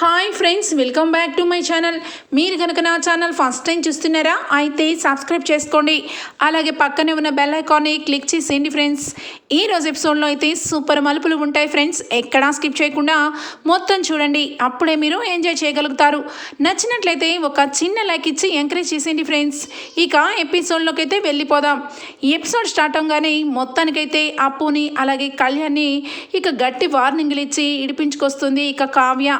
Hi friends welcome back to my channel మీరు కనుక నా ఛానల్ ఫస్ట్ టైం చూస్తున్నారా అయితే సబ్స్క్రైబ్ చేసుకోండి. అలాగే పక్కనే ఉన్న బెల్ ఐకాన్ని క్లిక్ చేసేయండి ఫ్రెండ్స్ ఈ రోజు ఎపిసోడ్లో అయితే సూపర్ మలుపులు ఉంటాయి ఫ్రెండ్స్ ఎక్కడా స్కిప్ చేయకుండా మొత్తం చూడండి. అప్పుడే మీరు ఎంజాయ్ చేయగలుగుతారు. నచ్చినట్లయితే ఒక చిన్న లైక్ ఇచ్చి ఎంకరేజ్ చేసేయండి ఫ్రెండ్స్ ఇక ఎపిసోడ్లోకి అయితే వెళ్ళిపోదాం. ఈ ఎపిసోడ్ స్టార్ట్ అవగానే మొత్తానికైతే అప్పుని అలాగే కళ్యాణ్ని ఇక గట్టి వార్నింగ్లు ఇచ్చి ఇడిపించుకొస్తుంది ఇక కావ్య.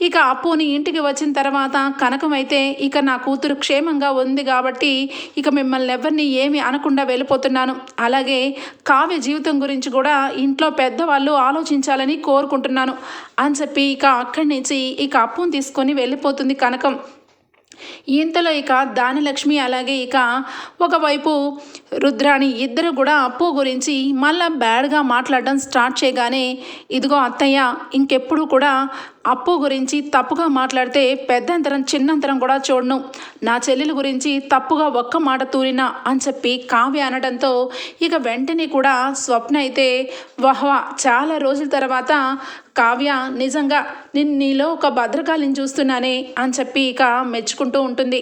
ఇక అప్పుని ఇంటికి వచ్చిన తర్వాత కనకం అయితే ఇక నా కూతురు క్షేమంగా ఉంది కాబట్టి ఇక మిమ్మల్ని ఎవరిని ఏమి అనకుండా వెళ్ళిపోతున్నాను. అలాగే కావ్య జీవితం గురించి కూడా ఇంట్లో పెద్దవాళ్ళు ఆలోచించాలని కోరుకుంటున్నాను. అని చెప్పి ఇక అక్కడి నుంచి ఇక అప్పును తీసుకొని వెళ్ళిపోతుంది కనకం. ఇంతలో ఇక దానిలక్ష్మి అలాగే ఇక ఒకవైపు రుద్రాణి ఇద్దరు కూడా అప్పు గురించి మళ్ళా బ్యాడ్గా మాట్లాడడం స్టార్ట్ చేయగానే ఇదిగో అత్తయ్య ఇంకెప్పుడు కూడా అప్పు గురించి తప్పుగా మాట్లాడితే పెద్దంతరం చిన్నంతరం కూడా చూడను. నా చెల్లెల గురించి తప్పుగా ఒక్క మాట తూరినా అని చెప్పి కావ్య అనడంతో ఇక వెంటనే కూడా స్వప్న అయితే వహ్వా చాలా రోజుల తర్వాత కావ్య నిజంగా నేను నీలో ఒక భద్రకాళిని చూస్తున్నానే అని చెప్పి ఇక మెచ్చుకుంటూ ఉంటుంది.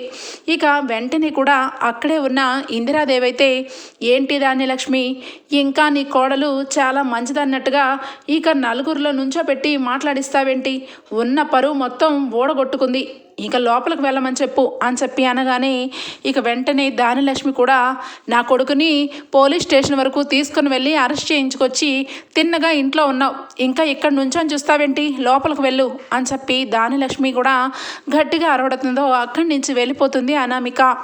ఇక వెంటనే కూడా అక్కడే ఉన్న ఇందిరాదేవి అయితే ఏంటి దాన్ని లక్ష్మి? ఇంకా నీ కోడలు చాలా మంచిదన్నట్టుగా ఇక నలుగురిలో నుంచో పెట్టి మాట్లాడిస్తావేంటి? ఉన్న పరువు మొత్తం ఓడగొట్టుకుంది ఇక లోపలికి వెళ్ళమని చెప్పు అని చెప్పి అనగానే ఇక వెంటనే దానిలక్ష్మి కూడా నా కొడుకుని పోలీస్ స్టేషన్ వరకు తీసుకుని వెళ్ళి అరెస్ట్ చేయించుకొచ్చి తిన్నగా ఇంట్లో ఉన్నావు. ఇంకా ఇక్కడ నుంచొని చూస్తావేంటి? లోపలికి వెళ్ళి అని చెప్పి దానిలక్ష్మి కూడా గట్టిగా అరవడుతుందో అక్కడి నుంచి వెళ్ళిపోతుంది అనామిక.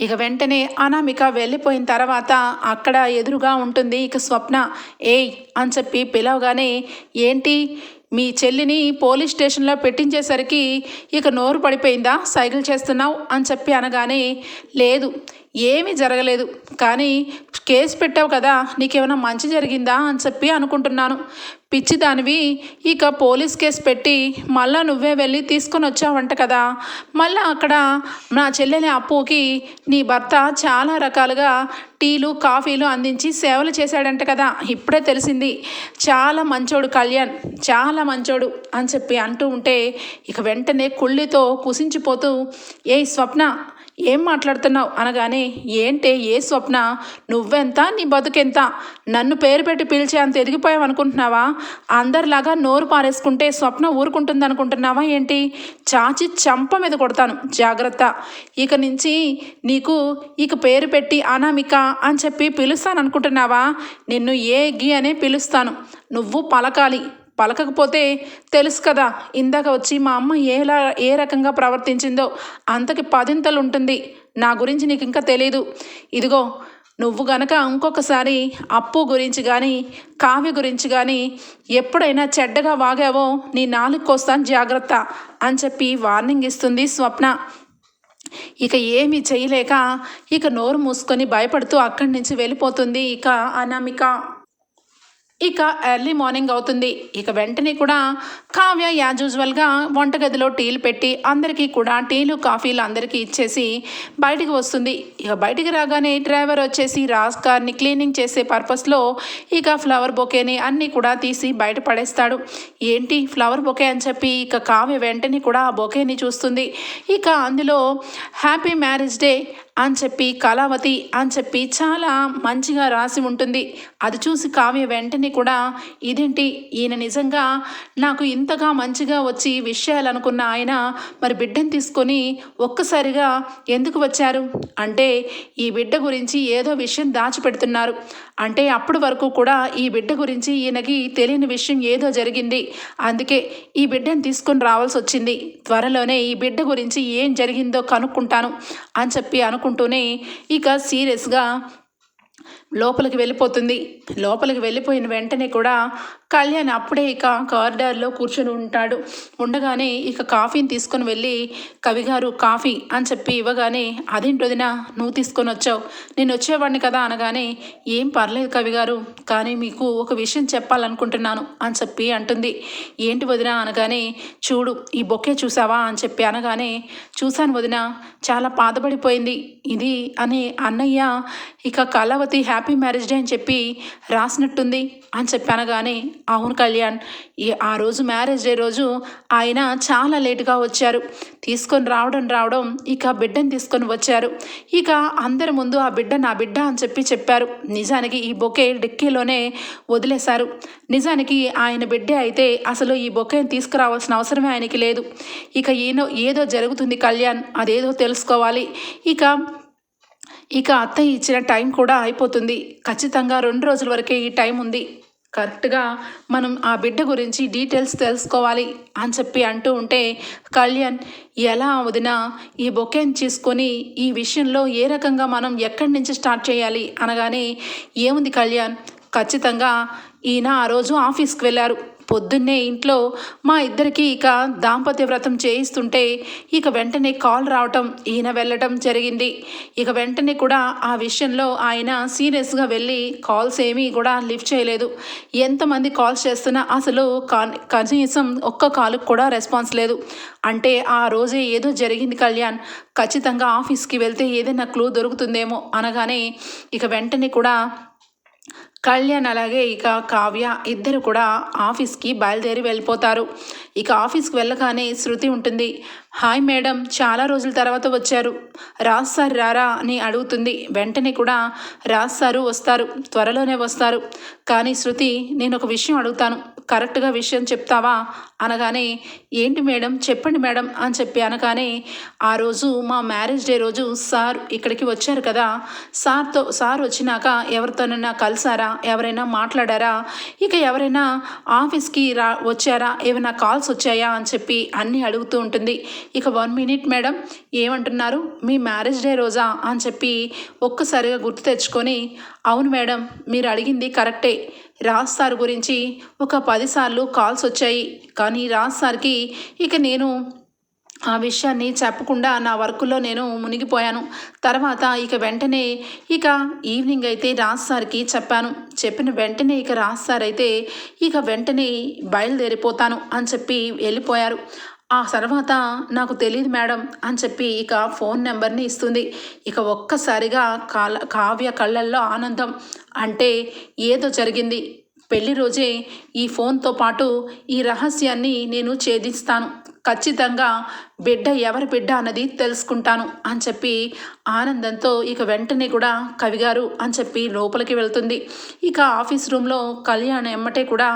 ఇక వెంటనే అనామిక వెళ్ళిపోయిన తర్వాత అక్కడ ఎదురుగా ఉంటుంది ఇక స్వప్న. ఏయ్ అని చెప్పి పిలవగానే ఏంటి? మీ చెల్లిని పోలీస్ స్టేషన్లో పెట్టించేసరికి ఇక నోరు పడిపోయిందా? సైకిల్ చేస్తున్నావు? అని చెప్పి అనగానే లేదు. ఏమీ జరగలేదు. కానీ కేసు పెట్టావు కదా నీకేమైనా మంచి జరిగిందా అని చెప్పి అనుకుంటున్నాను. పిచ్చి దానివి ఇక పోలీస్ కేసు పెట్టి మళ్ళా నువ్వే వెళ్ళి తీసుకొని వచ్చావంట కదా. మళ్ళా అక్కడ నా చెల్లెలి అప్పుకి నీ భర్త చాలా రకాలుగా టీలు కాఫీలు అందించి సేవలు చేశాడంట కదా. ఇప్పుడే తెలిసింది చాలా మంచోడు కళ్యాణ్ చాలా మంచోడు అని చెప్పి అంటూ ఉంటే ఇక వెంటనే కుళ్ళితో కుసించిపోతూ ఏ స్వప్న ఏం మాట్లాడుతున్నావు? అనగానే ఏంటే ఏ స్వప్న? నువ్వెంత? నీ బతుకెంత? నన్ను పేరు పెట్టి పిలిచే అంత ఎదిగిపోయావు అనుకుంటున్నావా అందరిలాగా నోరు పారేసుకుంటే స్వప్న ఊరుకుంటుంది అనుకుంటున్నావా ఏంటి? చాచి చంప మీద కొడతాను జాగ్రత్త. ఇక నుంచి నీకు ఇక పేరు పెట్టి అనామిక అని చెప్పి పిలుస్తాను అనుకుంటున్నావా నిన్ను ఏ గి అనే పిలుస్తాను. నువ్వు పలకాలి. పలకకపోతే తెలుసు కదా ఇందాక వచ్చి మా అమ్మ ఏలా ఏ రకంగా ప్రవర్తించిందో. అంతకి పదింతలు ఉంటుంది. నా గురించి నీకు ఇంకా తెలీదు. ఇదిగో నువ్వు గనక ఇంకొకసారి అప్పు గురించి కానీ కావ్య గురించి కానీ ఎప్పుడైనా చెడ్డగా వాగావో నీ నాలుగుకొస్తాను జాగ్రత్త అని చెప్పి వార్నింగ్ ఇస్తుంది స్వప్న. ఇక ఏమీ చేయలేక ఇక నోరు మూసుకొని భయపడుతూ అక్కడి నుంచి వెళ్ళిపోతుంది ఇక అనామిక. ఇక ఎర్లీ మార్నింగ్ అవుతుంది. ఇక వెంటనే కూడా కావ్య యాజ్ యూజువల్గా వంటగదిలో టీలు పెట్టి అందరికీ కూడా టీలు కాఫీలు అందరికీ ఇచ్చేసి బయటికి వస్తుంది. ఇక బయటికి రాగానే డ్రైవర్ వచ్చేసి రాజ్ కార్ని క్లీనింగ్ చేసే పర్పస్లో ఇక ఫ్లవర్ బొకేని అన్నీ కూడా తీసి బయట పడేస్తాడు. ఏంటి ఫ్లవర్ బొకే అని చెప్పి ఇక కావ్య వెంటనే కూడా ఆ బొకేని చూస్తుంది. ఇక అందులో హ్యాపీ మ్యారేజ్ డే అని చెప్పి కళావతి అని చెప్పి చాలా మంచిగా రాసి ఉంటుంది. అది చూసి కావ్య వెంటనే కూడా ఇదేంటి ఈయన నిజంగా నాకు ఇంతగా మంచిగా వచ్చి విషయాలు అనుకున్న ఆయన మరి బిడ్డను తీసుకొని ఒక్కసారిగా ఎందుకు వచ్చారు? అంటే ఈ బిడ్డ గురించి ఏదో విషయం దాచిపెడుతున్నారు. అంటే అప్పటి వరకు కూడా ఈ బిడ్డ గురించి ఈయనకి తెలియని విషయం ఏదో జరిగింది. అందుకే ఈ బిడ్డను తీసుకొని రావాల్సి వచ్చింది. త్వరలోనే ఈ బిడ్డ గురించి ఏం జరిగిందో కనుక్కుంటాను అని చెప్పి మాట్లాడుకుంటూనే ఇక సీరియస్గా లోపలికి వెళ్ళిపోతుంది. లోపలికి వెళ్ళిపోయిన వెంటనే కూడా కళ్యాణ్ అప్పుడే ఇక కారిడార్లో కూర్చొని ఉంటాడు. ఉండగానే ఇక కాఫీని తీసుకొని వెళ్ళి కవిగారు కాఫీ అని చెప్పి ఇవ్వగానే అదేంటి వదిన నువ్వు తీసుకొని వచ్చావు. నేను వచ్చేవాడిని కదా అనగానే ఏం పర్లేదు కవిగారు కానీ మీకు ఒక విషయం చెప్పాలనుకుంటున్నాను అని చెప్పి అంటుంది. ఏంటి వదిన అనగానే చూడు ఈ బొక్కే చూసావా అని చెప్పి అనగానే చూశాను వదిన చాలా బాధపడిపోయింది ఇది అని అన్నయ్య ఇక Kalavathi happy happy marriage day అని చెప్పి రాసినట్టుంది అని చెప్పి అనగానే అవును కళ్యాణ్ ఈ ఆ రోజు మ్యారేజ్ డే రోజు ఆయన చాలా లేటుగా వచ్చారు. తీసుకొని రావడం రావడం ఇక బిడ్డను తీసుకొని వచ్చారు. ఇక అందరి ముందు ఆ బిడ్డ నా బిడ్డ అని చెప్పి చెప్పారు. నిజానికి ఈ బొకే డిక్కీలోనే వదిలేశారు. నిజానికి ఆయన బిడ్డే అయితే అసలు ఈ బొకేని తీసుకురావాల్సిన అవసరమే ఆయనకి లేదు. ఇక ఏనో ఏదో జరుగుతుంది కళ్యాణ్ అదేదో తెలుసుకోవాలి. ఇక ఇక అత్తయ్య ఇచ్చిన టైం కూడా అయిపోతుంది. ఖచ్చితంగా రెండు రోజుల వరకే ఈ టైం ఉంది. కరెక్ట్గా మనం ఆ బిడ్డ గురించి డీటెయిల్స్ తెలుసుకోవాలి అని చెప్పి అంటూ ఉంటే కళ్యాణ్ ఎలా వదినా ఈ బొకేని తీసుకొని ఈ విషయంలో ఏ రకంగా మనం ఎక్కడి నుంచి స్టార్ట్ చేయాలి అనగానే ఏముంది కళ్యాణ్? ఖచ్చితంగా ఈయన ఆ రోజు ఆఫీస్కి వెళ్ళారు. పొద్దున్నే ఇంట్లో మా ఇద్దరికి ఇక దాంపత్య వ్రతం చేయిస్తుంటే ఇక వెంటనే కాల్ రావటం ఈయన వెళ్ళటం జరిగింది. ఇక వెంటనే కూడా ఆ విషయంలో ఆయన సీరియస్గా వెళ్ళి కాల్స్ ఏమీ కూడా లిఫ్ట్ చేయలేదు. ఎంతమంది కాల్స్ చేస్తున్నా అసలు కనీసం ఒక్క కాలుకు కూడా రెస్పాన్స్ లేదు. అంటే ఆ రోజే ఏదో జరిగింది కళ్యాణ్. ఖచ్చితంగా ఆఫీస్కి వెళ్తే ఏదైనా క్లూ దొరుకుతుందేమో అనగానే ఇక వెంటనే కూడా కళ్యాణ్ అలాగే ఇక కావ్య ఇద్దరు కూడా ఆఫీస్కి బయలుదేరి వెళ్ళిపోతారు. ఇక ఆఫీస్కి వెళ్ళగానే శృతి ఉంటుంది. హాయ్ మేడం చాలా రోజుల తర్వాత వచ్చారు. రాజ్ సార్ రారా? అని అడుగుతుంది. వెంటనే కూడా రాజ్ సారు వస్తారు. త్వరలోనే వస్తారు. కానీ శృతి నేను ఒక విషయం అడుగుతాను. కరెక్ట్గా విషయం చెప్తావా? అనగానే ఏంటి మేడం? చెప్పండి మేడం అని చెప్పి అనగానే ఆ రోజు మా మ్యారేజ్ డే రోజు సార్ ఇక్కడికి వచ్చారు కదా. సార్తో సార్ వచ్చినాక ఎవరితోనైనా కలిసారా? ఎవరైనా మాట్లాడారా? ఇక ఎవరైనా ఆఫీస్కి రా వచ్చారా? ఏమైనా కాల్స్ వచ్చాయా? అని చెప్పి అన్నీ అడుగుతూ ఉంటుంది. ఇక వన్ మినిట్ మేడం ఏమంటున్నారు? మీ మ్యారేజ్ డే రోజా? అని చెప్పి ఒక్కసారిగా గుర్తు తెచ్చుకొని అవును మేడం మీరు అడిగింది కరెక్టే. రాజ్ సార్ గురించి ఒక పదిసార్లు కాల్స్ వచ్చాయి. కానీ రాజ్ సార్కి ఇక నేను ఆ విషయాన్ని చెప్పకుండా నా వర్క్లో నేను మునిగిపోయాను. తర్వాత ఇక వెంటనే ఇక ఈవినింగ్ అయితే రాజ్ సార్కి చెప్పాను. చెప్పిన వెంటనే ఇక రాజ్ సార్ అయితే ఇక వెంటనే బయలుదేరిపోతాను అని చెప్పి వెళ్ళిపోయారు. ఆ తర్వాత నాకు తెలియదు మేడం అని చెప్పి ఇక ఫోన్ నెంబర్ని ఇస్తుంది. ఇక ఒక్కసారిగా కాల కావ్య కళ్ళల్లో ఆనందం. అంటే ఏదో జరిగింది. పెళ్ళి రోజే ఈ ఫోన్తో పాటు ఈ రహస్యాన్ని నేను ఛేదిస్తాను. ఖచ్చితంగా బిడ్డ ఎవరి బిడ్డ అన్నది తెలుసుకుంటాను అని చెప్పి ఆనందంతో ఇక వెంటనే కూడా కవిగారు అని చెప్పి లోపలికి వెళ్తుంది. ఇక ఆఫీస్ రూమ్లో కళ్యాణ్ ఎమ్మటే కూడా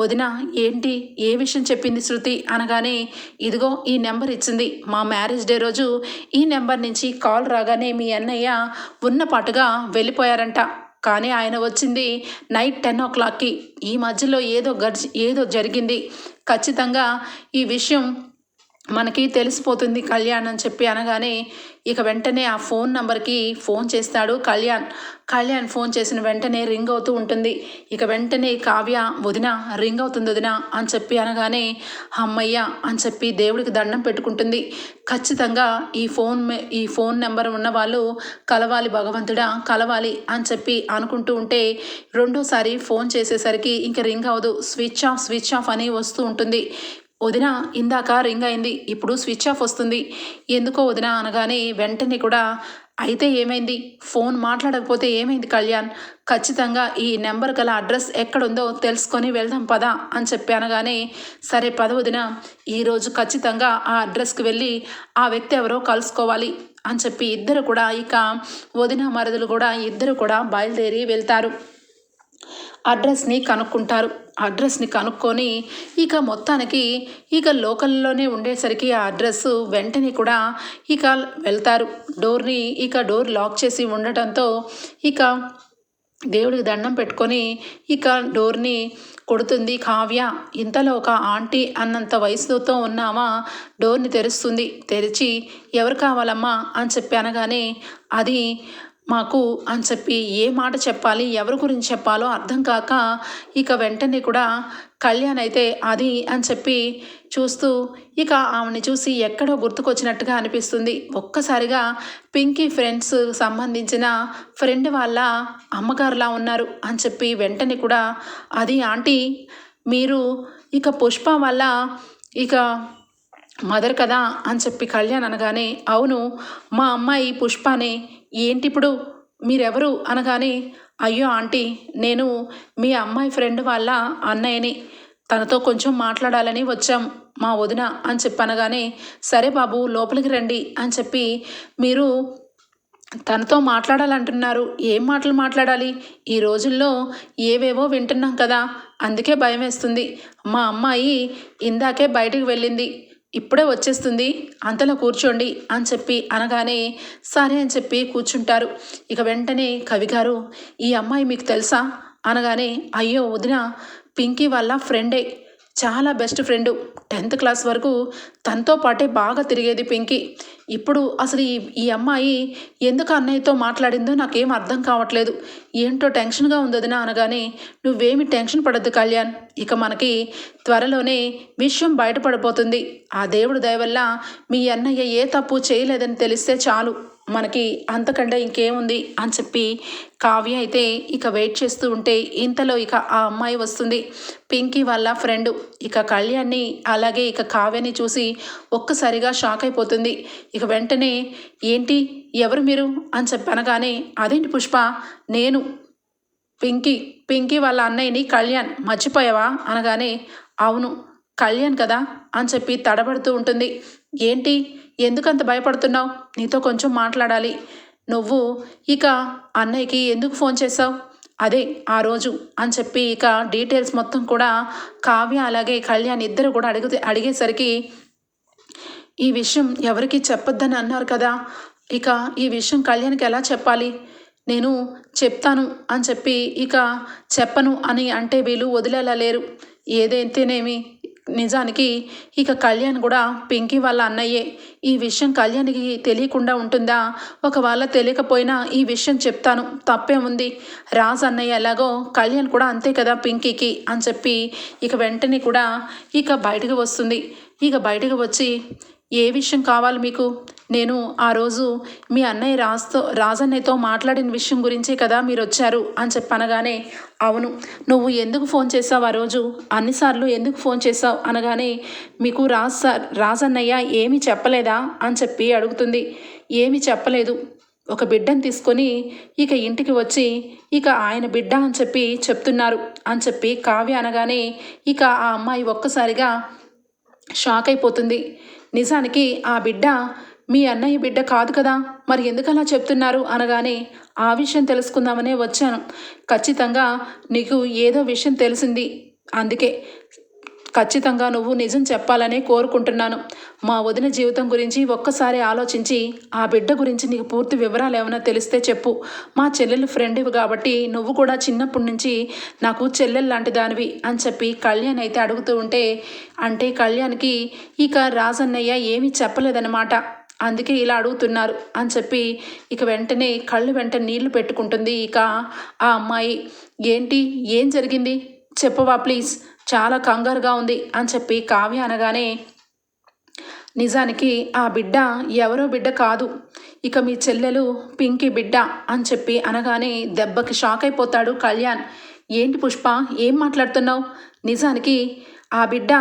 వదిన ఏంటి? ఏ విషయం చెప్పింది శృతి? అనగానే ఇదిగో ఈ నెంబర్ ఇచ్చింది. మా మ్యారేజ్ డే రోజు ఈ నెంబర్ నుంచి కాల్ రాగానే మీ అన్నయ్య ఉన్నపాటుగా వెళ్ళిపోయారంట. కానీ ఆయన వచ్చింది నైట్ టెన్ ఓ క్లాక్కి. ఈ మధ్యలో ఏదో గడిచి ఏదో జరిగింది. ఖచ్చితంగా ఈ విషయం మనకి తెలిసిపోతుంది కళ్యాణ్ అని చెప్పి అనగానే ఇక వెంటనే ఆ ఫోన్ నంబర్కి ఫోన్ చేస్తాడు కళ్యాణ్. కళ్యాణ్ ఫోన్ చేసిన వెంటనే రింగ్ అవుతూ ఉంటుంది. ఇక వెంటనే కావ్య వదిన రింగ్ అవుతుంది వదిన అని చెప్పి అనగానే అమ్మయ్య అని చెప్పి దేవుడికి దండం పెట్టుకుంటుంది. ఖచ్చితంగా ఈ ఫోన్ ఈ ఫోన్ నెంబర్ ఉన్న వాళ్ళు కలవాలి భగవంతుడా కలవాలి అని చెప్పి అనుకుంటూ ఉంటే రెండోసారి ఫోన్ చేసేసరికి ఇంక రింగ్ అవ్వదు. స్విచ్ ఆఫ్ స్విచ్ ఆఫ్ అని వస్తూ ఉంటుంది. వదిన ఇందాక రింగ్ అయింది. ఇప్పుడు స్విచ్ ఆఫ్ వస్తుంది. ఎందుకో వదిన? అనగానే వెంటనే కూడా అయితే ఏమైంది? ఫోన్ మాట్లాడకపోతే ఏమైంది కళ్యాణ్? ఖచ్చితంగా ఈ నెంబర్ గల అడ్రస్ ఎక్కడుందో తెలుసుకొని వెళ్దాం పదా అని చెప్పి అనగానే సరే పద వదిన. ఈరోజు ఖచ్చితంగా ఆ అడ్రస్కి వెళ్ళి ఆ వ్యక్తి ఎవరో కలుసుకోవాలి అని చెప్పి ఇద్దరు కూడా ఇక వదిన మరదలు కూడా ఇద్దరు కూడా బయలుదేరి వెళ్తారు. అడ్రస్ని కనుక్కుంటారు. అడ్రస్ని కనుక్కొని ఇక మొత్తానికి ఇక లోకల్లోనే ఉండేసరికి ఆ అడ్రస్ వెంటనే కూడా ఇక వెళ్తారు. డోర్ని ఇక డోర్ లాక్ చేసి ఉండటంతో ఇక దేవుడికి దండం పెట్టుకొని ఇక డోర్ని కొడుతుంది. కావ్య ఇంతలో ఒక ఆంటీ అన్నంత వయసుతో ఉన్నామా? డోర్ని తెరుస్తుంది. తెరిచి ఎవరు కావాలమ్మా? అని చెప్పి అనగానే అది మాకు అని చెప్పి ఏ మాట చెప్పాలి ఎవరి గురించి చెప్పాలో అర్థం కాక ఇక వెంటనే కూడా కళ్యాణ్ అయితే అది అని చెప్పి చూస్తూ ఇక ఆమెని చూసి ఎక్కడో గుర్తుకొచ్చినట్టుగా అనిపిస్తుంది. ఒక్కసారిగా పింకీ ఫ్రెండ్స్ సంబంధించిన ఫ్రెండ్ వాళ్ళ అమ్మగారులా ఉన్నారు అని చెప్పి వెంటనే కూడా అది ఆంటీ మీరు ఇక పుష్ప వల్ల ఇక మదర్ కదా అని చెప్పి కళ్యాణ్ అనగానే అవును మా అమ్మాయి పుష్పనే ఏంటి ఇప్పుడు మీరెవరు? అనగానే అయ్యో ఆంటీ నేను మీ అమ్మాయి ఫ్రెండ్ వాళ్ళ అన్నయ్యని. తనతో కొంచెం మాట్లాడాలని వచ్చాం మా వదిన అని చెప్పనగానే సరే బాబు లోపలికి రండి అని చెప్పి మీరు తనతో మాట్లాడాలంటున్నారు. ఏం మాటలు మాట్లాడాలి? ఈ రోజుల్లో ఏవేవో వింటున్నాం కదా అందుకే భయం వేస్తుంది. మా అమ్మాయి ఇందాకే బయటికి వెళ్ళింది. ఇప్పుడే వచ్చేస్తుంది. అంతలో కూర్చోండి అని చెప్పి అనగానే సరే అని చెప్పి కూర్చుంటారు. ఇక వెంటనే కవి గారు ఈ అమ్మాయి మీకు తెలుసా? అనగానే అయ్యో వదిన పింకీ వాళ్ళ ఫ్రెండే. చాలా బెస్ట్ ఫ్రెండు టెన్త్ క్లాస్ వరకు తనతో పాటే బాగా తిరిగేది పింకీ. ఇప్పుడు అసలు ఈ ఈ అమ్మాయి ఎందుకు అన్నయ్యతో మాట్లాడిందో నాకేం అర్థం కావట్లేదు. ఏంటో టెన్షన్గా ఉందదినా అనగానే నువ్వేమి టెన్షన్ పడద్దు కళ్యాణ్. ఇక మనకి త్వరలోనే విషయం బయటపడిపోతుంది. ఆ దేవుడు దయవల్ల మీ అన్నయ్య ఏ తప్పు చేయలేదని తెలిస్తే చాలు. మనకి అంతకంటే ఇంకేముంది అని చెప్పి కావ్య అయితే ఇక వెయిట్ చేస్తూ ఉంటే ఇంతలో ఇక ఆ అమ్మాయి వస్తుంది. పింకీ వాళ్ళ ఫ్రెండ్ ఇక కళ్యాణ్ని అలాగే ఇక కావ్యని చూసి ఒక్కసారిగా షాక్ అయిపోతుంది. ఇక వెంటనే ఏంటి? ఎవరు మీరు? అని చెప్పి అనగానే అదేంటి పుష్ప? నేను పింకీ పింకీ వాళ్ళ అన్నయ్యని కళ్యాణ్ మర్చిపోయావా? అనగానే అవును కళ్యాణ్ కదా అని చెప్పి తడబడుతూ ఉంటుంది. ఏంటి? ఎందుకంత భయపడుతున్నావు? నీతో కొంచెం మాట్లాడాలి. నువ్వు ఇక అన్నయ్యకి ఎందుకు ఫోన్ చేసావు అదే ఆ రోజు అని చెప్పి ఇక డీటెయిల్స్ మొత్తం కూడా కావ్య అలాగే కళ్యాణ్ ఇద్దరు కూడా అడిగితే అడిగేసరికి ఈ విషయం ఎవరికి చెప్పొద్దని అన్నారు కదా. ఇక ఈ విషయం కళ్యాణ్కి ఎలా చెప్పాలి? నేను చెప్తాను అని చెప్పి ఇక చెప్పను అని అంటే వీళ్ళు వదిలేలా లేరు. ఏదైతేనేమి నిజానికి ఇక కళ్యాణ్ కూడా పింకీ వాళ్ళ అన్నయ్యే. ఈ విషయం కళ్యాణ్కి తెలియకుండా ఉంటుందా? ఒకవేళ తెలియకపోయినా ఈ విషయం చెప్తాను. తప్పేముంది రాజ్ అన్నయ్య ఎలాగో కళ్యాణ్ కూడా అంతే కదా పింకీకి అని చెప్పి ఇక వెంటనే కూడా ఇక బయటకు వస్తుంది. ఇక బయటకు వచ్చి ఏ విషయం కావాలి మీకు? నేను ఆ రోజు మీ అన్నయ్య రాజుతో రాజన్నయ్యతో మాట్లాడిన విషయం గురించే కదా మీరు వచ్చారు అని చెప్పనగానే అవును నువ్వు ఎందుకు ఫోన్ చేసావు ఆ రోజు? అన్నిసార్లు ఎందుకు ఫోన్ చేసావు అనగానే మీకు రాజ్ సార్ రాజన్నయ్య ఏమీ చెప్పలేదా? అని చెప్పి అడుగుతుంది. ఏమీ చెప్పలేదు. ఒక బిడ్డను తీసుకొని ఇక ఇంటికి వచ్చి ఇక ఆయన బిడ్డ అని చెప్పి చెప్తున్నారు అని చెప్పి కావ్య అనగానే ఇక ఆ అమ్మాయి ఒక్కసారిగా షాక్ అయిపోతుంది. నిజానికి ఆ బిడ్డ మీ అన్నయ్య బిడ్డ కాదు కదా? మరి ఎందుకలా చెప్తున్నారు? అనగానే ఆ విషయం తెలుసుకుందామనే వచ్చాను. ఖచ్చితంగా నీకు ఏదో విషయం తెలిసింది. అందుకే ఖచ్చితంగా నువ్వు నిజం చెప్పాలని కోరుకుంటున్నాను. మా వదిన జీవితం గురించి ఒక్కసారి ఆలోచించి ఆ బిడ్డ గురించి నీకు పూర్తి వివరాలు ఏమైనా తెలిస్తే చెప్పు. మా చెల్లెలు ఫ్రెండ్వి కాబట్టి నువ్వు కూడా చిన్నప్పటి నుంచి నాకు చెల్లెలు లాంటి దానివి అని చెప్పి కళ్యాణ్ అయితే అడుగుతూ ఉంటే అంటే కళ్యాణ్కి ఇక రాజన్నయ్య ఏమీ చెప్పలేదన్నమాట. అందుకే ఇలా అడుగుతున్నారు అని చెప్పి ఇక వెంటనే కళ్ళు వెంట నీళ్ళు పెట్టుకుంటుంది ఇక ఆ అమ్మాయి. ఏంటి? ఏం జరిగింది? చెప్పవా ప్లీజ్. చాలా కంగారుగా ఉంది అని చెప్పి కావ్య అనగానే నిజానికి ఆ బిడ్డ ఎవరో బిడ్డ కాదు. ఇక మీ చెల్లెలు పింకీ బిడ్డ అని చెప్పి అనగానే దెబ్బకి షాక్ అయిపోతాడు కళ్యాణ్. ఏంటి పుష్ప ఏం మాట్లాడుతున్నావు? నిజానికి ఆ బిడ్డ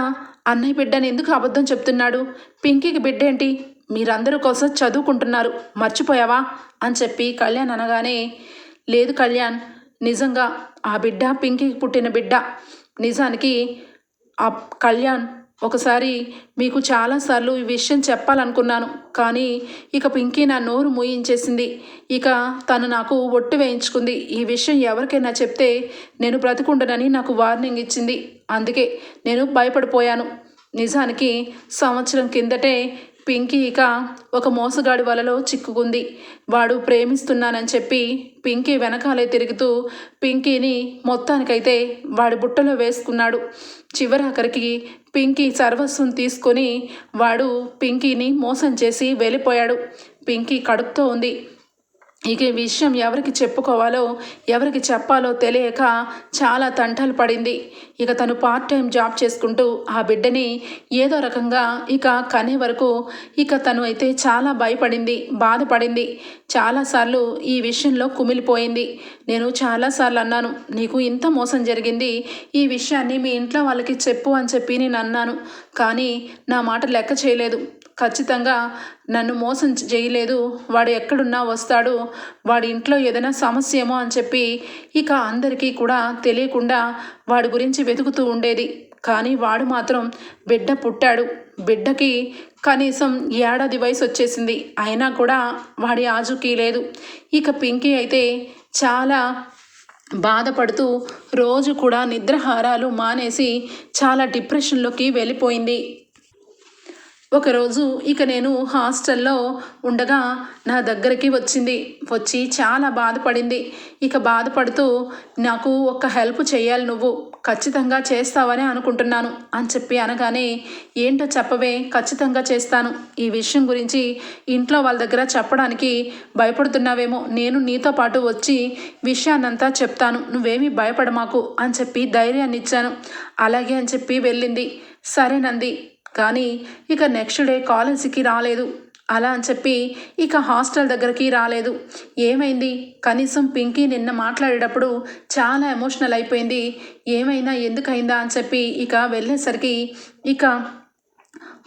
అన్నయ్య బిడ్డని ఎందుకు అబద్ధం చెప్తున్నాడు? పింకీకి బిడ్డ ఏంటి మీరందరూ కోసం చదువుకుంటున్నారు. మర్చిపోయావా? అని చెప్పి కళ్యాణ్ అనగానే లేదు కళ్యాణ్ నిజంగా ఆ బిడ్డ పింకీకి పుట్టిన బిడ్డ. నిజానికి ఆ కళ్యాణ్ ఒకసారి మీకు చాలాసార్లు ఈ విషయం చెప్పాలనుకున్నాను. కానీ ఇక పింకీ నా నోరు మూయించేసింది. ఇక తను నాకు ఒట్టు వేయించుకుంది. ఈ విషయం ఎవరికైనా చెప్తే నేను బ్రతికుండనని నాకు వార్నింగ్ ఇచ్చింది. అందుకే నేను భయపడిపోయాను. నిజానికి సంవత్సరం కిందటే పింకీ ఇక ఒక మోసగాడి వలలో చిక్కుకుంది. వాడు ప్రేమిస్తున్నానని చెప్పి పింకీ వెనకాలే తిరుగుతూ పింకీని మొత్తానికైతే వాడి బుట్టలో వేసుకున్నాడు. చివరాఖరికి పింకీ సర్వస్వం తీసుకొని వాడు పింకీని మోసం చేసి వెళ్ళిపోయాడు. పింకీ కడుపుతో ఉంది. ఇక ఈ విషయం ఎవరికి చెప్పుకోవాలో ఎవరికి చెప్పాలో తెలియక చాలా తంటలు పడింది. ఇక తను పార్ట్ టైం జాబ్ చేసుకుంటూ ఆ బిడ్డని ఏదో రకంగా ఇక కనే వరకు ఇక తను అయితే చాలా భయపడింది బాధపడింది. చాలాసార్లు ఈ విషయంలో కుమిలిపోయింది. నేను చాలాసార్లు అన్నాను నీకు ఇంత మోసం జరిగింది ఈ విషయాన్ని మీ ఇంట్లో వాళ్ళకి చెప్పు అని చెప్పి నేను అన్నాను. కానీ నా మాట లెక్క చేయలేదు. ఖచ్చితంగా నన్ను మోసం చేయలేదు. వాడు ఎక్కడున్నా వస్తాడు. వాడి ఇంట్లో ఏదైనా సమస్య ఏమో అని చెప్పి ఇక అందరికీ కూడా తెలియకుండా వాడి గురించి వెతుకుతూ ఉండేది. కానీ వాడు మాత్రం బిడ్డ పుట్టాడు. బిడ్డకి కనీసం ఏడాది వయసు వచ్చేసింది. అయినా కూడా వాడి ఆజుకీ లేదు. ఇక పింకీ అయితే చాలా బాధపడుతూ రోజు కూడా నిద్రహారాలు మానేసి చాలా డిప్రెషన్లోకి వెళ్ళిపోయింది. ఒకరోజు ఇక నేను హాస్టల్లో ఉండగా నా దగ్గరికి వచ్చింది. వచ్చి చాలా బాధపడింది. ఇక బాధపడుతూ నాకు ఒక హెల్ప్ చేయాలి నువ్వు. ఖచ్చితంగా చేస్తావని అనుకుంటున్నాను అని చెప్పి అనగానే ఏంటో చెప్పవే ఖచ్చితంగా చేస్తాను. ఈ విషయం గురించి ఇంట్లో వాళ్ళ దగ్గర చెప్పడానికి భయపడుతున్నావేమో. నేను నీతో పాటు వచ్చి విషయాన్నంతా చెప్తాను. నువ్వేమీ భయపడమాకు అని చెప్పి ధైర్యాన్ని ఇచ్చాను అలాగే అని చెప్పి వెళ్ళింది. సరేనంది. కానీ ఇక నెక్స్ట్ డే కాలేజీకి రాలేదు. అలా అని చెప్పి ఇక హాస్టల్ దగ్గరికి రాలేదు. ఏమైంది? కనీసం పింకీ నిన్న మాట్లాడేటప్పుడు చాలా ఎమోషనల్ అయిపోయింది. ఏమైనా ఎందుకైందా అని చెప్పి ఇక వెళ్ళేసరికి ఇక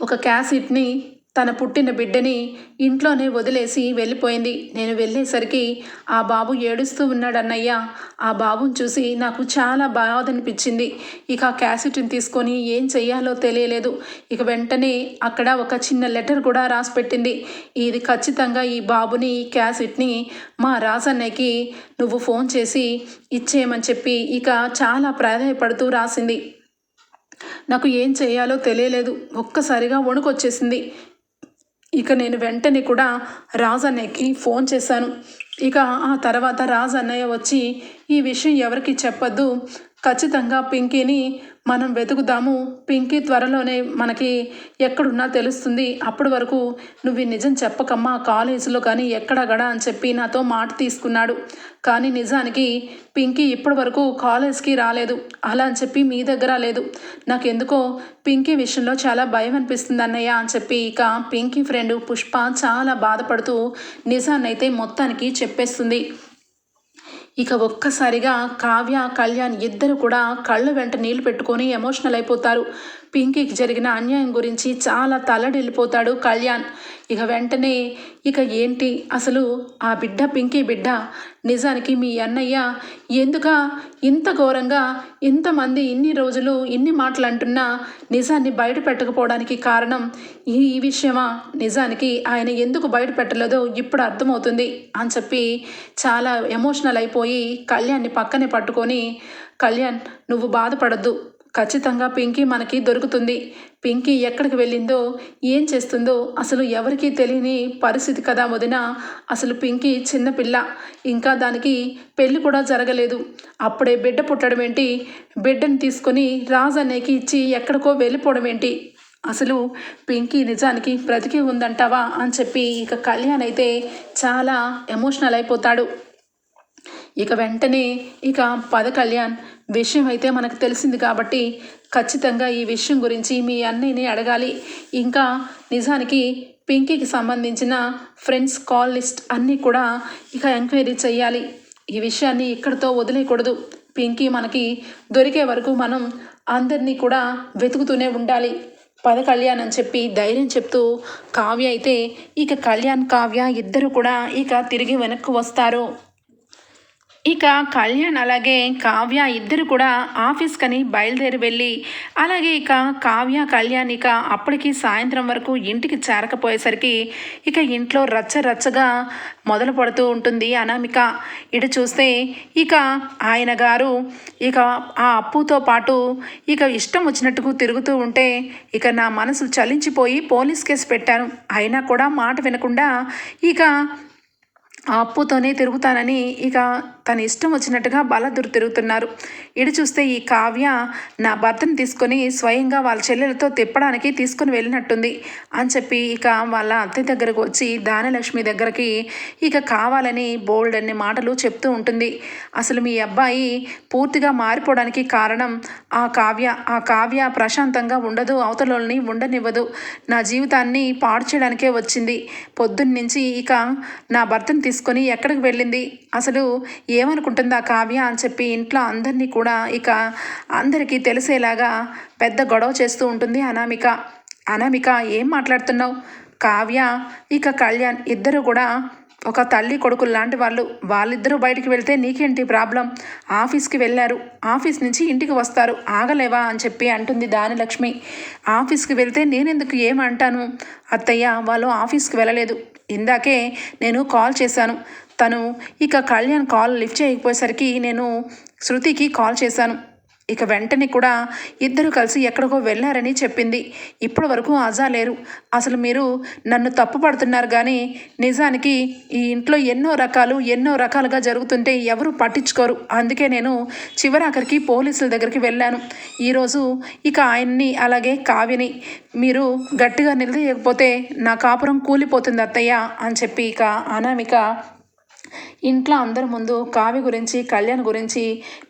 ఒక క్యాసెట్ని తన పుట్టిన బిడ్డని ఇంట్లోనే వదిలేసి వెళ్ళిపోయింది. నేను వెళ్ళేసరికి ఆ బాబు ఏడుస్తూ ఉన్నాడన్నయ్యా. ఆ బాబుని చూసి నాకు చాలా బాధ అనిపించింది ఇక ఆ క్యాసెట్ని తీసుకొని ఏం చెయ్యాలో తెలియలేదు. ఇక వెంటనే అక్కడ ఒక చిన్న లెటర్ కూడా రాసి పెట్టింది ఇది ఖచ్చితంగా ఈ బాబుని ఈ క్యాసెట్ని మా రాజన్నయ్యకి నువ్వు ఫోన్ చేసి ఇచ్చేయమని చెప్పి ఇక చాలా ప్రాధాయపడుతూ రాసింది. నాకు ఏం చేయాలో తెలియలేదు. ఒక్కసారిగా వణుకొచ్చేసింది. ఇక నేను వెంటనే కూడా రాజన్నయ్యకి ఫోన్ చేశాను. ఇక ఆ తర్వాత రాజన్నయ్య వచ్చి ఈ విషయం ఎవరికి చెప్పొద్దు? ఖచ్చితంగా పింకీని మనం వెతుకుదాము. పింకీ త్వరలోనే మనకి ఎక్కడున్నా తెలుస్తుంది. అప్పటి వరకు నువ్వు నిజం చెప్పకమ్మా. కాలేజీలో కానీ ఎక్కడగడా అని చెప్పి నాతో మాట తీసుకున్నాడు. కానీ నిజానికి పింకీ ఇప్పటి వరకు కాలేజ్కి రాలేదు. అలా అని చెప్పి మీ దగ్గర లేదు. నాకెందుకో పింకీ విషయంలో చాలా భయం అనిపిస్తుంది అన్నయ్య అని చెప్పి ఇక పింకీ ఫ్రెండ్ పుష్ప చాలా బాధపడుతూ నిజాన్నైతే మొత్తానికి చెప్పేస్తుంది. ఇక ఒక్కసారిగా కావ్య కళ్యాణ్ ఇద్దరు కూడా కళ్ళు వెంట నీళ్ళు పెట్టుకొని ఎమోషనల్ అయిపోతారు. పింకీకి జరిగిన అన్యాయం గురించి చాలా తలడిల్లిపోతాడు కళ్యాణ్. ఇక వెంటనే ఇక ఏంటి? అసలు ఆ బిడ్డ పింకీ బిడ్డ? నిజానికి మీ అన్నయ్య ఎందుక ఇంత ఘోరంగా ఇంతమంది ఇన్ని రోజులు ఇన్ని మాటలు అంటున్నా నిజాన్ని బయట పెట్టకపోవడానికి కారణం ఈ ఈ విషయమా? నిజానికి ఆయన ఎందుకు బయట పెట్టలేదో ఇప్పుడు అర్థమవుతుంది అని చెప్పి చాలా ఎమోషనల్ అయిపోయి కళ్యాణ్ని పక్కనే పట్టుకొని కళ్యాణ్ నువ్వు బాధపడద్దు. ఖచ్చితంగా పింకీ మనకి దొరుకుతుంది. పింకీ ఎక్కడికి వెళ్ళిందో ఏం చేస్తుందో అసలు ఎవరికీ తెలియని పరిస్థితి కదా వదిన. అసలు పింకీ చిన్నపిల్ల ఇంకా దానికి పెళ్ళి కూడా జరగలేదు. అప్పుడే బిడ్డ పుట్టడం ఏంటి? బిడ్డని తీసుకొని రాజన్నయ్యకి ఇచ్చి ఎక్కడికో వెళ్ళిపోవడం ఏంటి? అసలు పింకీ నిజానికి బ్రతికి ఉందంటావా అని చెప్పి ఇక కళ్యాణ్ అయితే చాలా ఎమోషనల్ అయిపోతాడు. ఇక వెంటనే ఇక పద కళ్యాణ్ విషయం అయితే మనకు తెలిసింది కాబట్టి ఖచ్చితంగా ఈ విషయం గురించి మీ అన్నయ్యని అడగాలి. ఇంకా నిజానికి పింకీకి సంబంధించిన ఫ్రెండ్స్ కాల్ లిస్ట్ అన్నీ కూడా ఇక ఎంక్వైరీ చేయాలి. ఈ విషయాన్ని ఇక్కడితో వదిలేయకూడదు. పింకీ మనకి దొరికే వరకు మనం అందరినీ కూడా వెతుకుతూనే ఉండాలి. పద కళ్యాణ్ అని చెప్పి ధైర్యం చెప్తూ కావ్య అయితే ఇక కళ్యాణ్ కావ్య ఇద్దరు కూడా ఇక తిరిగి వెనక్కు వస్తారు. ఇక కళ్యాణ్ అలాగే కావ్య ఇద్దరు కూడా ఆఫీస్కని బయలుదేరి వెళ్ళి అలాగే ఇక కావ్య కళ్యాణ్ ఇక అప్పటికి సాయంత్రం వరకు ఇంటికి చేరకపోయేసరికి ఇక ఇంట్లో రచ్చ రచ్చగా మొదలు పడుతూ ఉంటుంది అనామిక. ఇటు చూస్తే ఇక ఆయన గారు ఇక ఆ అప్పుతో పాటు ఇక ఇష్టం వచ్చినట్టుకు తిరుగుతూ ఉంటే ఇక నా మనసు చలించిపోయి పోలీస్ కేసు పెట్టాను. అయినా కూడా మాట వినకుండా ఇక ఆ అప్పుతోనే తిరుగుతానని ఇక తన ఇష్టం వచ్చినట్టుగా బలదురు తిరుగుతున్నారు. ఇటు చూస్తే ఈ కావ్య నా భర్తను తీసుకొని స్వయంగా వాళ్ళ చెల్లెలతో తిప్పడానికి తీసుకొని వెళ్ళినట్టుంది అని చెప్పి ఇక వాళ్ళ అత్తె దగ్గరకు వచ్చి దానలక్ష్మి దగ్గరికి ఇక కావాలని బోల్డ్ అనే మాటలు చెప్తూ ఉంటుంది. అసలు మీ అబ్బాయి పూర్తిగా మారిపోవడానికి కారణం ఆ కావ్య. ఆ కావ్య ప్రశాంతంగా ఉండదు అవతలని ఉండనివ్వదు. నా జీవితాన్ని పాడు చేయడానికే వచ్చింది. పొద్దున్నుంచి ఇక నా భర్తను తీసుకొని ఎక్కడికి వెళ్ళింది? అసలు ఏమనుకుంటుందా కావ్య అని చెప్పి ఇంట్లో అందరినీ కూడా ఇక అందరికీ తెలిసేలాగా పెద్ద గొడవ చేస్తూ ఉంటుంది అనామిక. అనామిక ఏం మాట్లాడుతున్నావు? కావ్య ఇక కళ్యాణ్ ఇద్దరు కూడా ఒక తల్లి కొడుకులు లాంటి వాళ్ళు. వాళ్ళిద్దరూ బయటికి వెళ్తే నీకేంటి ప్రాబ్లం? ఆఫీస్కి వెళ్ళారు. ఆఫీస్ నుంచి ఇంటికి వస్తారు. ఆగలేవా అని చెప్పి అంటుంది దానిలక్ష్మి. ఆఫీస్కి వెళ్తే నేనెందుకు ఏమంటాను? అత్తయ్య వాళ్ళు ఆఫీస్కి వెళ్ళలేదు. ఇందాకే నేను కాల్ చేశాను. తను ఇక కళ్యాణ్ కాల్ లిఫ్ట్ చేయకపోయేసరికి నేను శృతికి కాల్ చేశాను. ఇక వెంటనే కూడా ఇద్దరు కలిసి ఎక్కడికో వెళ్ళారని చెప్పింది. ఇప్పటి వరకు అజా లేరు. అసలు మీరు నన్ను తప్పు పడుతున్నారు కానీ నిజానికి ఈ ఇంట్లో ఎన్నో రకాలు ఎన్నో రకాలుగా జరుగుతుంటే ఎవరు పట్టించుకోరు. అందుకే నేను చివరాఖరికి పోలీసుల దగ్గరికి వెళ్ళాను. ఈరోజు ఇక ఆయన్ని అలాగే కావ్యని మీరు గట్టిగా నిలదీయకపోతే నా కాపురం కూలిపోతుంది అత్తయ్య అని చెప్పి ఇక అనామిక ఇంట్లో అందరి ముందు కావ్య గురించి కళ్యాణ్ గురించి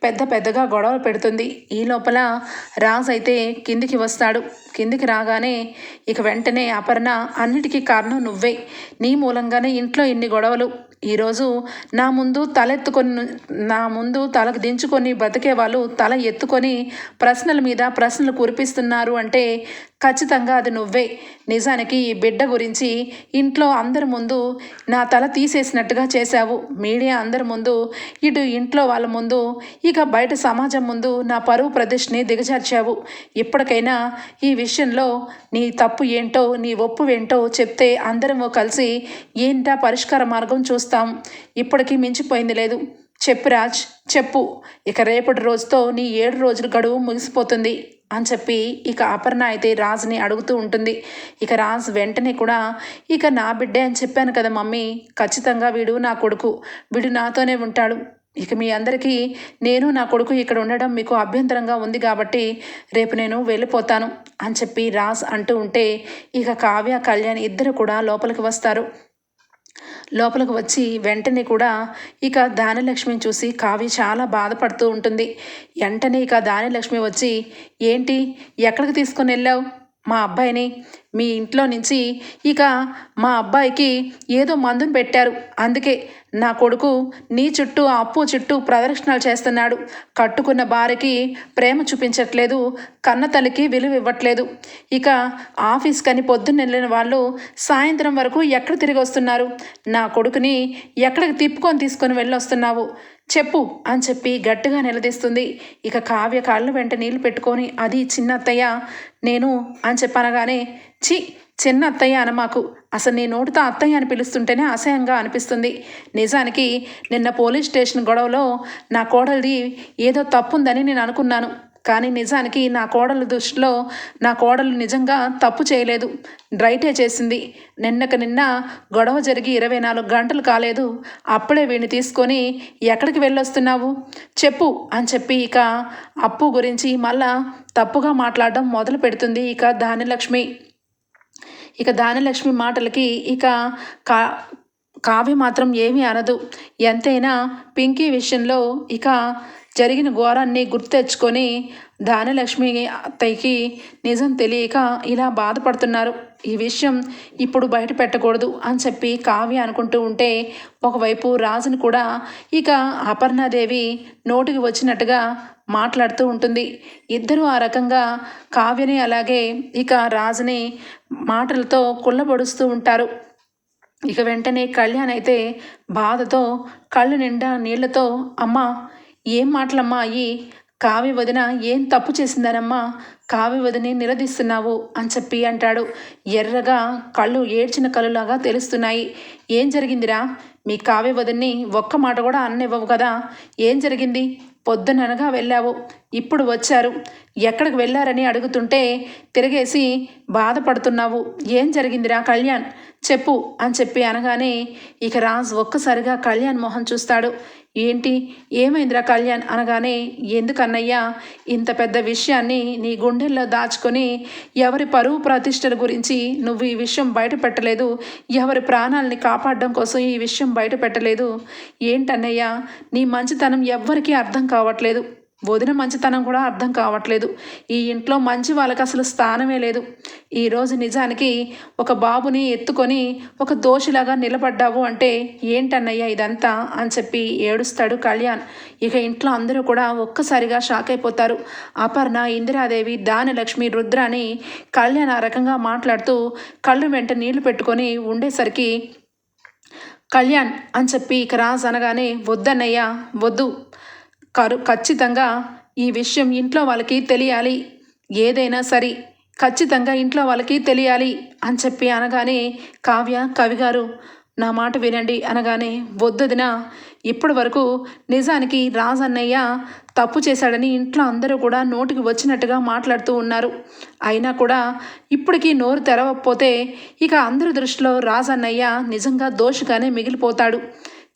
పెద్ద పెద్దగా గొడవలు పెడుతుంది. ఈ లోపల రాజ్ అయితే కిందికి వస్తాడు. కిందికి రాగానే ఇక వెంటనే అపర్ణ అన్నిటికీ కారణం నువ్వే. నీ మూలంగానే ఇంట్లో ఇన్ని గొడవలు. ఈరోజు నా ముందు తలెత్తుకొని నా ముందు తలకు దించుకొని బతికే వాళ్ళు తల ఎత్తుకొని ప్రశ్నల మీద ప్రశ్నలు కురిపిస్తున్నారు అంటే ఖచ్చితంగా అది నువ్వే. నిజానికి ఈ బిడ్డ గురించి ఇంట్లో అందరి ముందు నా తల తీసేసినట్టుగా చేశావు. మీడియా అందరి ముందు ఇటు ఇంట్లో వాళ్ళ ముందు ఇక బయట సమాజం ముందు నా పరువు ప్రదర్శిని దిగజార్చావు. ఇప్పటికైనా ఈ విషయంలో నీ తప్పు ఏంటో నీ ఒప్పు ఏంటో చెప్తే అందరము కలిసి ఏంటా పరిష్కార మార్గం చూస్తాం. ఇప్పటికీ మించిపోయింది లేదు. చెప్పు రాజ్ చెప్పు. ఇక రేపటి రోజుతో నీ ఏడు రోజుల గడువు ముగిసిపోతుంది. అని చెప్పి ఇక అపర్ణ అయితే రాజుని అడుగుతూ ఉంటుంది. ఇక రాజు వెంటనే కూడా ఇక నా బిడ్డే అని చెప్పాను కదా మమ్మీ ఖచ్చితంగా వీడు నా కొడుకు. వీడు నాతోనే ఉంటాడు. ఇక మీ అందరికీ నేను నా కొడుకు ఇక్కడ ఉండడం మీకు అభ్యంతరంగా ఉంది కాబట్టి రేపు నేను వెళ్ళిపోతాను అని చెప్పి రాజ్ అంటూ ఉంటే ఇక కావ్య కళ్యాణ్ ఇద్దరు కూడా లోపలికి వస్తారు. లోపలికి వచ్చి వెంటనే కూడా ఇక దానిలక్ష్మిని చూసి కావ్య చాలా బాధపడుతూ ఉంటుంది. వెంటనే ఇక దానిలక్ష్మి వచ్చి ఏంటి? ఎక్కడికి తీసుకుని వెళ్ళావు? మా అబ్బాయిని? మీ ఇంట్లో నుంచి ఇక మా అబ్బాయికి ఏదో మందుని పెట్టారు. అందుకే నా కొడుకు నీ చుట్టూ అప్పు చుట్టూ ప్రదర్శనలు చేస్తున్నాడు. కట్టుకున్న భార్యకి ప్రేమ చూపించట్లేదు కన్న తల్లికి విలువ ఇవ్వట్లేదు ఇక ఆఫీస్ కని పొద్దున్న వెళ్ళిన వాళ్ళు సాయంత్రం వరకు ఎక్కడ తిరిగి వస్తున్నారు? నా కొడుకుని ఎక్కడికి తిప్పుకొని తీసుకొని వెళ్ళొస్తున్నావు? చెప్పు అని చెప్పి గట్టిగా నిలదీస్తుంది. ఇక కావ్య కాళ్ళు వెంట నీళ్ళు పెట్టుకొని అది చిన్నత్తయ్య నేను అని చెప్పనగానే చి చిన్న అత్తయ్య అనమాకు అసలు నీ నోటితో అత్తయ్య అని పిలుస్తుంటేనే అసహ్యంగా అనిపిస్తుంది. నిజానికి నిన్న పోలీస్ స్టేషన్ గొడవలో నా కోడలిది ఏదో తప్పుందని నేను అనుకున్నాను. కానీ నిజానికి నా కోడల దృష్టిలో నా కోడలు నిజంగా తప్పు చేయలేదు. రైటే చేసింది. నిన్నక నిన్న గొడవ జరిగి ఇరవై నాలుగు గంటలు కాలేదు. అప్పుడే వీడిని తీసుకొని ఎక్కడికి వెళ్ళొస్తున్నావు? చెప్పు అని చెప్పి ఇక అప్పు గురించి మళ్ళా తప్పుగా మాట్లాడడం మొదలు పెడుతుంది ఇక ధాన్యలక్ష్మి. ఇక దానలక్ష్మి మాటలకి ఇక కా కావ్య మాత్రం ఏమీ అనదు. ఎంతైనా పింకీ విషయంలో ఇక జరిగిన ఘోరాన్ని గుర్తు తెచ్చుకొని దానలక్ష్మి అత్తయ్యకి నిజం తెలియక ఇలా బాధపడుతున్నారు. ఈ విషయం ఇప్పుడు బయట పెట్టకూడదు అని చెప్పి కావ్య అనుకుంటూ ఉంటే ఒకవైపు రాజుని కూడా ఇక అపర్ణాదేవి నోటికి వచ్చినట్టుగా మాట్లాడుతూ ఉంటుంది. ఇద్దరు ఆ రకంగా కావ్యని అలాగే ఇక రాజుని మాటలతో కుళ్ళబడుస్తూ ఉంటారు. ఇక వెంటనే కళ్యాణ్ అయితే బాధతో కళ్ళు నిండా నీళ్ళతో అమ్మా ఏం మాటలమ్మా అయ్యి? కావ్య వదిన ఏం తప్పు చేసిందనమ్మా? కావి వదిని నిలదీస్తున్నావు అని చెప్పి అంటాడు. ఎర్రగా కళ్ళు ఏడ్చిన కళ్ళులాగా తెలుస్తున్నాయి. ఏం జరిగిందిరా? మీ కావ్య ఒక్క మాట కూడా అన్నివ్వవు కదా. ఏం జరిగింది? పొద్దుననగా వెళ్ళావు. ఇప్పుడు వచ్చారు. ఎక్కడికి వెళ్ళారని అడుగుతుంటే తిరిగేసి బాధపడుతున్నావు. ఏం జరిగిందిరా కళ్యాణ్? చెప్పు అని చెప్పి అనగానే ఇక రాజ్ ఒక్కసారిగా కళ్యాణ్ మొహం చూస్తాడు. ఏంటి? ఏమైందిరా కళ్యాణ్? అనగానే ఎందుకన్నయ్యా ఇంత పెద్ద విషయాన్ని నీ గుండెల్లో దాచుకొని ఎవరి పరువు ప్రతిష్టల గురించి నువ్వు ఈ విషయం బయట పెట్టలేదు ఎవరి ప్రాణాలని కాపాడడం కోసం ఈ విషయం బయట పెట్టలేదు ఏంటన్నయ్యా నీ మంచితనం ఎవ్వరికీ అర్థం కావట్లేదు. వదిన మంచితనం కూడా అర్థం కావట్లేదు. ఈ ఇంట్లో మంచి వాళ్ళకి అసలు స్థానమే లేదు. ఈరోజు నిజానికి ఒక బాబుని ఎత్తుకొని ఒక దోషిలాగా నిలబడ్డావు అంటే ఏంటన్నయ్యా ఇదంతా అని చెప్పి ఏడుస్తాడు కళ్యాణ్. ఇక ఇంట్లో అందరూ కూడా ఒక్కసారిగా షాక్ అయిపోతారు. అపర్ణ ఇందిరాదేవి దానిలక్ష్మి రుద్రాని కళ్యాణ్ ఆ రకంగా మాట్లాడుతూ కళ్ళు వెంట నీళ్ళు పెట్టుకొని ఉండేసరికి కళ్యాణ్ అని చెప్పి ఇక రాజ్ అనగానే వద్దన్నయ్యా వద్దు. కరు ఖచ్చితంగా ఈ విషయం ఇంట్లో వాళ్ళకి తెలియాలి. ఏదైనా సరే ఖచ్చితంగా ఇంట్లో వాళ్ళకి తెలియాలి అని చెప్పి అనగానే కావ్య కవి గారు నా మాట వినండి అనగానే వద్దదిన ఇప్పటి వరకు నిజానికి రాజన్నయ్య తప్పు చేశాడని ఇంట్లో అందరూ కూడా నోటికి వచ్చినట్టుగా మాట్లాడుతూ ఉన్నారు. అయినా కూడా ఇప్పటికీ నోరు తెరవకపోతే ఇక అందరి దృష్టిలో రాజన్నయ్య నిజంగా దోషిగానే మిగిలిపోతాడు.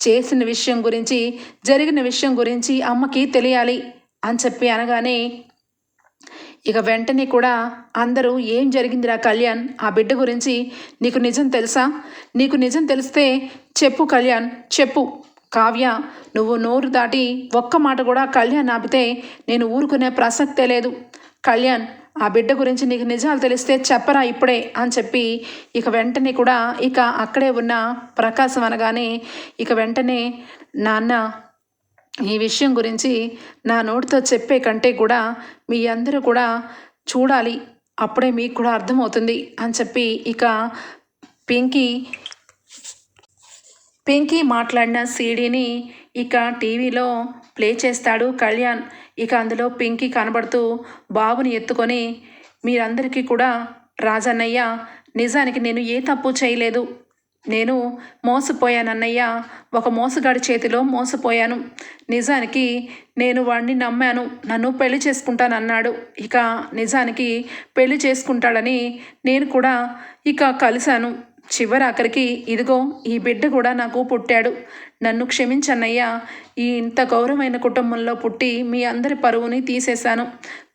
చేసిన విషయం గురించి జరిగిన విషయం గురించి అమ్మకి తెలియాలి అని చెప్పి అనగానే ఇక వెంటనే కూడా అందరూ ఏం జరిగిందిరా కళ్యాణ్? ఆ బిడ్డ గురించి నీకు నిజం తెలుసా? నీకు నిజం తెలిస్తే చెప్పు కళ్యాణ్ చెప్పు. కావ్య నువ్వు నోరు దాటి ఒక్క మాట కూడా కళ్యాణ్ ఆపితే నేను ఊరుకునే ప్రసక్తే లేదు. కళ్యాణ్ ఆ బిడ్డ గురించి నీకు నిజాలు తెలిస్తే చెప్పరా ఇప్పుడే అని చెప్పి ఇక వెంటనే కూడా ఇక అక్కడే ఉన్న ప్రకాశం అనగానే ఇక వెంటనే నాన్న ఈ విషయం గురించి నా నోటితో చెప్పే కంటే కూడా మీ అందరూ కూడా చూడాలి. అప్పుడే మీకు కూడా అర్థమవుతుంది అని చెప్పి ఇక పింకీ పింకీ మాట్లాడిన సీడీని ఇక టీవీలో ప్లే చేస్తాడు కళ్యాణ్. ఇక అందులో పింకీ కనబడుతూ బాబుని ఎత్తుకొని మీరందరికీ కూడా రాజన్నయ్య నిజానికి నేను ఏ తప్పు చేయలేదు. నేను మోసపోయానన్నయ్య. ఒక మోసగాడి చేతిలో మోసపోయాను. నిజానికి నేను వాడిని నమ్మాను. నన్ను పెళ్ళి చేసుకుంటానన్నాడు. ఇక నిజానికి పెళ్ళి చేసుకుంటాడని నేను కూడా ఇక కలిశాను. చివరాఖరికి ఇదిగో ఈ బిడ్డ కూడా నాకు పుట్టాడు. నన్ను క్షమించన్నయ్యా ఈ ఇంత గౌరవమైన కుటుంబంలో పుట్టి మీ అందరి పరువుని తీసేశాను.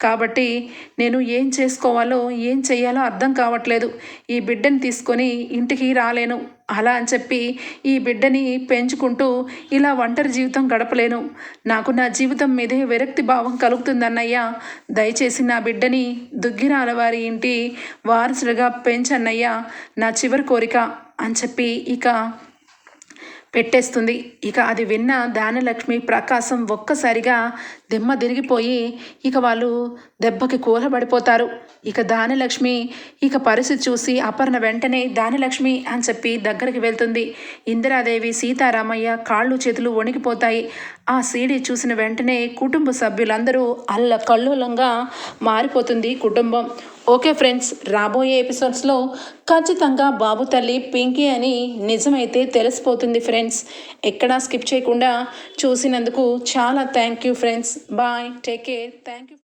కాబట్టి నేను ఏం చేసుకోవాలో ఏం చేయాలో అర్థం కావట్లేదు. ఈ బిడ్డని తీసుకొని ఇంటికి రాలేను. అలా అని చెప్పి ఈ బిడ్డని పెంచుకుంటూ ఇలా ఒంటరి జీవితం గడపలేను. నాకు నా జీవితం మీదే విరక్తి భావం కలుగుతుందన్నయ్యా. దయచేసి నా బిడ్డని దుగ్గిరాల వారి ఇంటి వారసుడిగా పెంచన్నయ్యా. నా చివరి కోరిక అని చెప్పి ఇక పెట్టేస్తుంది. ఇక అది విన్న దానలక్ష్మి ప్రకాశం ఒక్కసారిగా దిమ్మ తిరిగిపోయి ఇక వాళ్ళు దెబ్బకి కూలబడిపోతారు. ఇక దానలక్ష్మి ఇక పరిస్థితి చూసి అపర్ణ వెంటనే దానలక్ష్మి అని చెప్పి దగ్గరికి వెళ్తుంది. ఇందిరాదేవి సీతారామయ్య కాళ్ళు చేతులు వణికిపోతాయి. ఆ సీడీ చూసిన వెంటనే కుటుంబ సభ్యులందరూ అల్ల కల్లోలంగా మారిపోతుంది కుటుంబం. ఓకే ఫ్రెండ్స్ రాబోయే ఎపిసోడ్స్లో ఖచ్చితంగా బాబు తల్లి పింకీ అని నిజమైతే తెలిసిపోతుంది ఫ్రెండ్స్. ఎక్కడా స్కిప్ చేయకుండా చూసినందుకు చాలా thank you friends. Bye take care thank you.